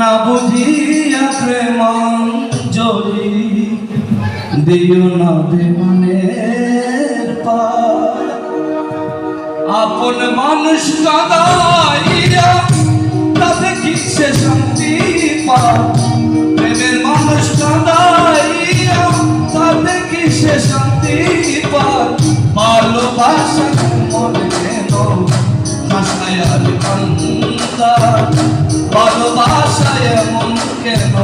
না বুঝিয়া প্রেম প্রেমাঞ্জলি দিও না বেমানের পার। আপন মানুষ কাদাইয়া, তাতে কিসে শান্তি পা প্রেমের মানুষ কাদাইয়া, তাতে কিসে শান্তি পা ভালোবাসা মনে কেন হাসায় আর কান্দা ভালোবাসায় মন কেন?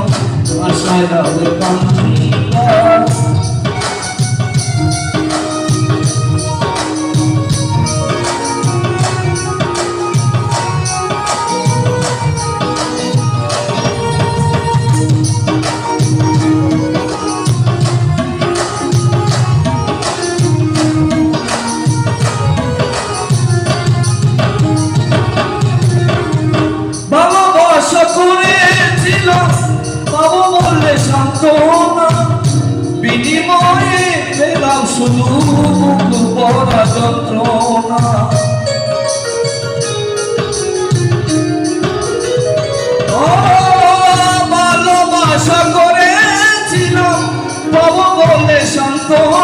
হাসায় আর বিনিময়ে পেলাম শুধু মুখ যন্ত্রণা। ভালোবাসা করেছিলাম বাবু বলে সান্ত্বনা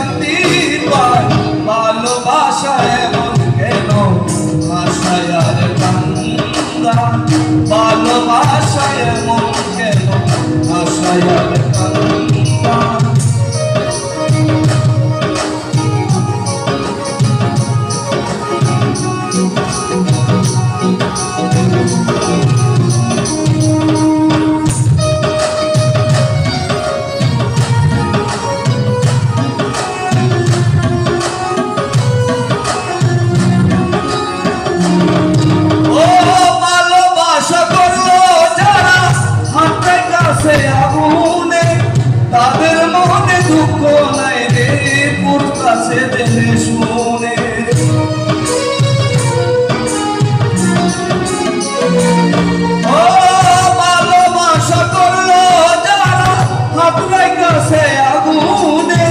হাতের কাছে আগুনে।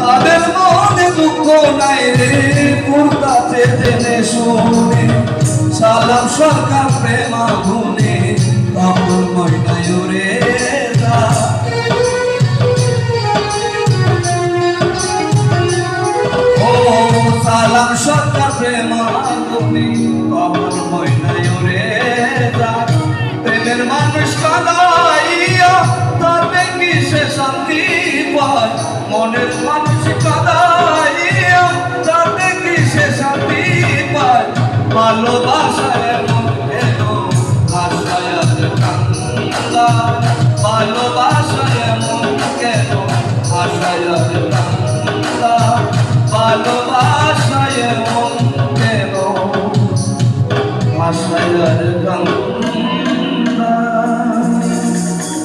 তাদের মনে দুঃখ নাই রে কাছে দেনে শুনে। সালাম সরকার প্রেমা গুনে তখন ময়নায় রে শান্তি পায় মনের মানুষ কাদাইয়া যাতে কি সে শান্তি পায়? ভালোবাসা